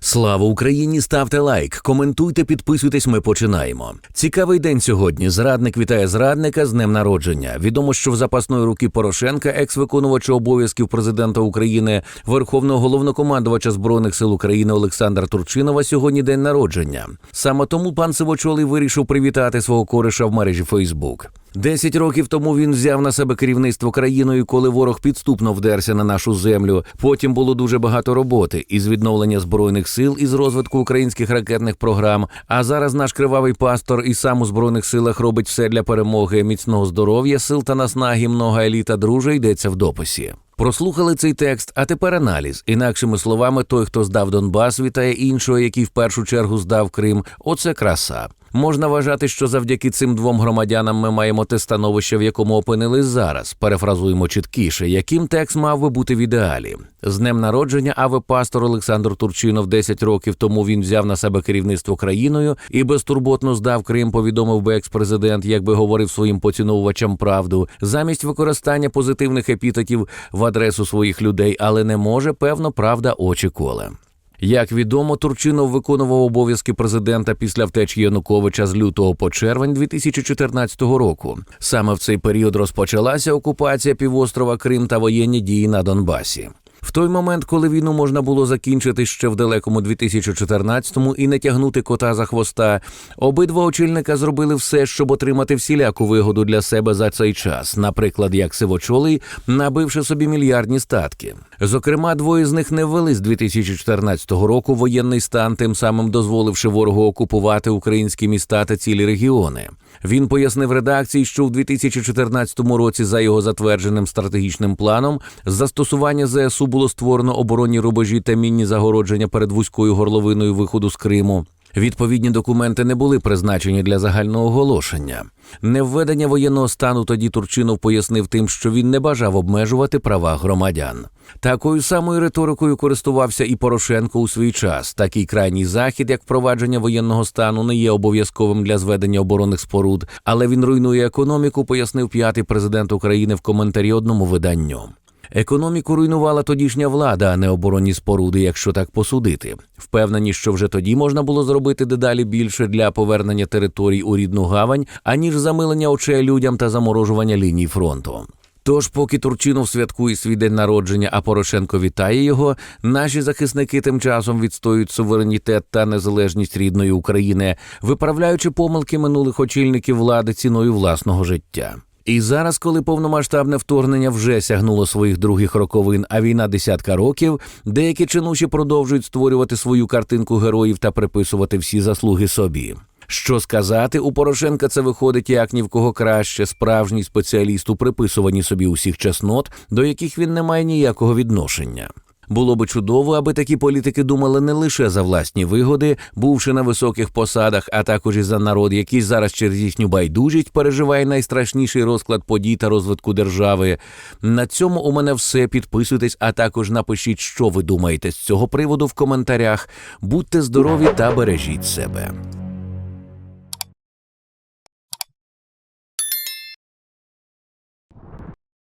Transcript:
Слава Україні! Ставте лайк, коментуйте, підписуйтесь. Ми починаємо. Цікавий день сьогодні. Зрадник вітає зрадника з днем народження. Відомо, що в запасної руки Порошенка, екс-виконувача обов'язків президента України, верховного головнокомандувача збройних сил України Олександра Турчинова сьогодні день народження. Саме тому пан Сивочолий вирішив привітати свого кореша в мережі Фейсбук. Десять років тому він взяв на себе керівництво країною, коли ворог підступно вдерся на нашу землю. Потім було дуже багато роботи із відновлення збройних сил із розвитку українських ракетних програм. А зараз наш кривавий пастор і сам у збройних силах робить все для перемоги, міцного здоров'я, сил та наснаги, много еліта друже йдеться в дописі. Прослухали цей текст, а тепер аналіз. Інакшими словами, той, хто здав Донбас, вітає іншого, який в першу чергу здав Крим. Оце краса. Можна вважати, що завдяки цим двом громадянам ми маємо те становище, в якому опинились зараз. Перефразуємо чіткіше, яким текст мав би бути в ідеалі. З днем народження ави пастор Олександр Турчинов 10 років тому він взяв на себе керівництво країною і безтурботно здав Крим, повідомив би екс-президент, якби говорив своїм поціновувачам правду, замість використання позитивних епітетів в адресу своїх людей, але не може, певно, правда очі коле. Як відомо, Турчинов виконував обов'язки президента після втечі Януковича з лютого по червень 2014 року. Саме в цей період розпочалася окупація півострова Крим та воєнні дії на Донбасі. В той момент, коли війну можна було закінчити ще в далекому 2014-му і не тягнути кота за хвоста, обидва очільника зробили все, щоб отримати всіляку вигоду для себе за цей час, наприклад, як сивочолий, набивши собі мільярдні статки. Зокрема, двоє з них не ввели з 2014 року воєнний стан, тим самим дозволивши ворогу окупувати українські міста та цілі регіони. Він пояснив редакції, що в 2014 році, за його затвердженим стратегічним планом, застосування ЗСУ було створено оборонні рубежі та мінні загородження перед вузькою горловиною виходу з Криму. Відповідні документи не були призначені для загального оголошення. Невведення воєнного стану тоді Турчинов пояснив тим, що він не бажав обмежувати права громадян. Такою самою риторикою користувався і Порошенко у свій час. Такий крайній захід, як впровадження воєнного стану, не є обов'язковим для зведення оборонних споруд, але він руйнує економіку, пояснив п'ятий президент України в коментарі одному виданню. Економіку руйнувала тодішня влада, а не оборонні споруди, якщо так посудити. Впевнені, що вже тоді можна було зробити дедалі більше для повернення територій у рідну гавань, аніж замилення очей людям та заморожування ліній фронту. Тож, поки Турчинов святкує свій день народження, а Порошенко вітає його, наші захисники тим часом відстоюють суверенітет та незалежність рідної України, виправляючи помилки минулих очільників влади ціною власного життя. І зараз, коли повномасштабне вторгнення вже сягнуло своїх других роковин, а війна десятка років, деякі чинуші продовжують створювати свою картинку героїв та приписувати всі заслуги собі. Що сказати, у Порошенка це виходить як ні в кого краще, справжній спеціаліст у приписуванні собі усіх чеснот, до яких він не має ніякого відношення. Було би чудово, аби такі політики думали не лише за власні вигоди, бувши на високих посадах, а також і за народ, який зараз через їхню байдужість переживає найстрашніший розклад подій та розвитку держави. На цьому у мене все. Підписуйтесь, а також напишіть, що ви думаєте з цього приводу в коментарях. Будьте здорові та бережіть себе.